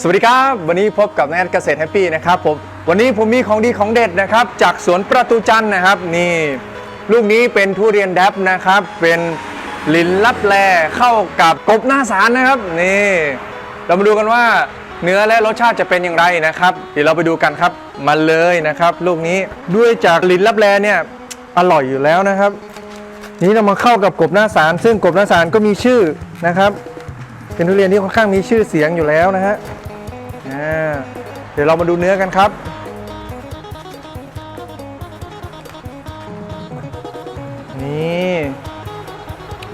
สวัสดีครับ วันนี้พบกับนายเกษตรแฮปปี้นะครับผมวันนี้ผมมีของดีของเด็ดนะครับ จากสวนประตูจันนะครับ นี่ลูกนี้เป็นทุเรียนแดบนะครับ เป็นลินลับแลเข้ากับกบหน้าสารนะครับนี่เรามาดูกันว่าเนื้อและรสชาติจะเป็นอย่างไรนะครับ เดี๋ยวเราไปดูกันครับมาเลยนะครับ ลูกนี้ด้วยจากลินลับแลเนี่ยอร่อยอยู่แล้วนะครับ นี้เรามาเข้ากับกบหน้าสาร ซึ่งกบหน้าสารก็มีชื่อนะครับ เป็นทุเรียนที่ค่อนข้างมีชื่อเสียงอยู่แล้วนะฮะเดี๋ยวเรามาดูเนื้อกันครับ นี่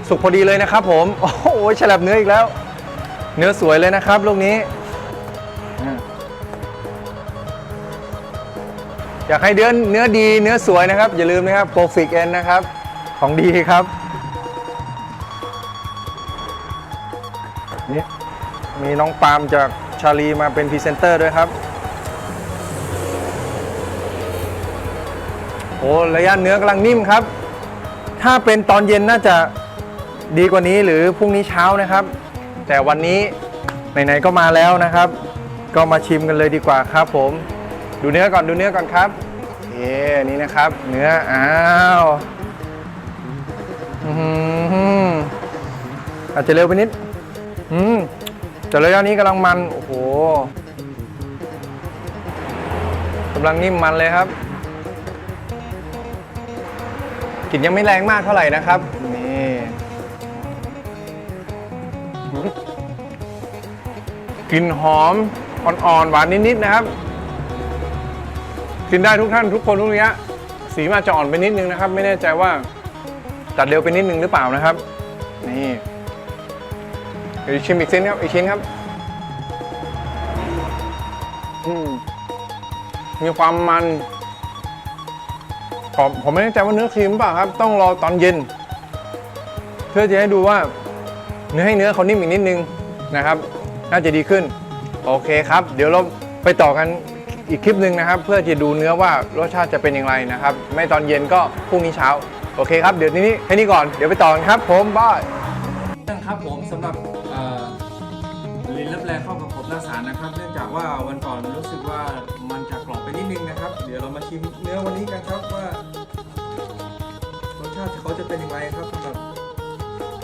สุกพอดีเลยนะครับ ผม โอ้โหฉลับเนื้ออีกแล้ว เนื้อสวยเลยนะครับลูกนี้ อยากให้เนื้อเนื้อดีเนื้อสวยนะครับ อย่าลืมนะครับโปรฟิกเอนนะครับ ของดีครับ นี่มีน้องปาล์มจากชาลีมาเป็นพรีเซนเตอร์ด้วยครับโอ้ระยะเนื้อกำลังนิ่มครับ ถ้าเป็นตอนเย็นน่าจะดีกว่านี้หรือพรุ่งนี้เช้านะครับ แต่วันนี้ไหนๆก็มาแล้วนะครับ ก็มาชิมกันเลยดีกว่าครับผม ดูเนื้อก่อนดูเนื้อก่อนครับเอ๊นี่นะครับ เนื้ออ้าวอื้อหืออาจจะเร็วไปนิด อืมแต่ระยะนี้กำลังมัน โอ้โหกำลังนิ่มมันเลยครับกลิ่นยังไม่แรงมากเท่าไหร่นะครับ นี่กลิ่นหอม อ่อนๆ หวานนิด ๆ นะครับ กินได้ทุกท่านทุกคนทุกระยะสีมาจจะอ่อนไปนิดนึงนะครับ ไม่แน่ใจว่าตัดเร็วไปนิดนึงหรือเปล่านะครับ นี่ เดี๋ยวชิมอีกชิ้นครับอีกชิ้นครับอืมมีความมันผมผมไม่แน่ใจว่าเนื้อครีมเปล่าครับ ต้องรอตอนเย็น เพื่อจะให้ดูว่าเนื้อให้เนื้อเขานิ่มอีกนิดนึงนะครับ น่าจะดีขึ้น โอเคครับ เดี๋ยวเราไปต่อกันอีกคลิปหนึ่งนะครับ เพื่อจะดูเนื้อว่ารสชาติจะเป็นอย่างไรนะครับ ไม่ตอนเย็นก็พรุ่งนี้เช้า โอเคครับ เดี๋ยวนี้แค่นี้ก่อน เดี๋ยวไปต่อกันครับ ผมบายครับผมสำหรับ ลิ้นรับแรงเข้ากับผมหน้าสารนะครับ เนื่องจากว่าวันก่อนรู้สึกว่ามันจะกรอบไปนิดนึงนะครับ เดี๋ยวเรามาชิมเนื้อวันนี้กันครับว่ารสชาติเขาจะเป็นอย่างไรครับสำหรับ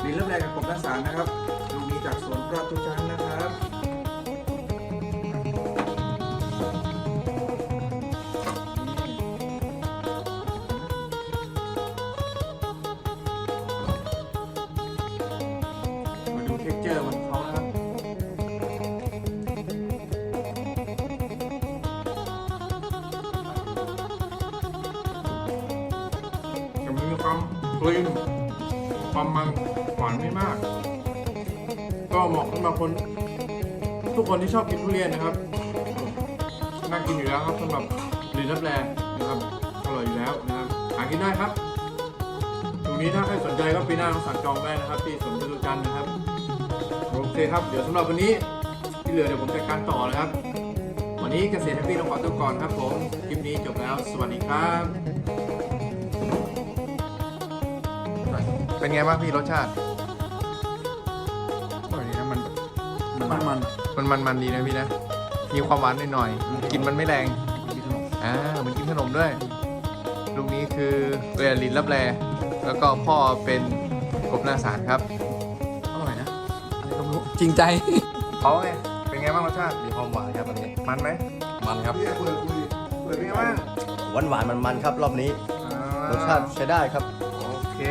ลิ้นรับแรงกับผมหน้าสารนะครับลูกนี้จากสวนประตูจันนะครับมาดูเท็กเจอร์ของเขานะครับ ความคลีนความมันหวานไม่มาก ก็เหมาะสำหรับคน ทุกคนที่ชอบกินทุเรียนนะครับน่ากินอยู่แล้วครับสำหรับลินรับแรนะครับอร่อยอยู่แล้วนะครับหากินได้ครับตรงนี้ถ้าใครสนใจก็ปีหน้าลองสั่งจองได้นะครับ ที่สวนจตุจันทร์นะครับโอเคครับ เดี๋ยวสำหรับวันนี้ที่เหลือเดี๋ยวผมจัดการต่อนะครับ วันนี้เกษตรแฮปปี้ต้องขอตัวก่อนครับผม คลิปนี้จบแล้ว สวัสดีครับ เป็นไงบ้างพี่รสชาติอร่อยดีนะมันมันมันมันมันมันดีนะพี่นะ มีความหวานหน่อยๆกลินมันไม่แรงอ่าเหมือนกินขนมด้วยลูกนี้คือเรียนลินรับแลแล้วก็พ่อเป็นกบหน้าสารครับอร่อยนะอะไรก็ไม่รู้จริงใจ เขาไงเป็นไงบ้างรสชาติ มีความหวานครับอันนี้มันไหมมันครับ พี่เปิดคุยเปิดเป็นไงบ้างหวานหวานมันมันๆครับรอบนี้อ่ารสชาติใช้ได้ครับ โอเค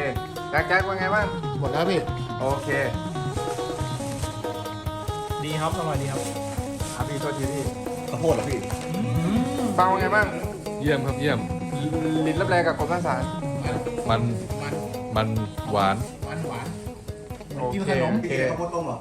แจ็คแจ็คเป็นไงบ้าง หมดแล้วพี่ โอเค ดีครับอร่อยดีครับครับพี่โทษทีพี่ข้าวโพดเหรอพี่ฟังเป็นไงบ้าง เยี่ยมครับเยี่ยม ลินรับแลกับกบหน้าสารมัน มัน มันหวานหวานหวานโอเคกินขนม โอเคข้าวโพดต้มเหรอ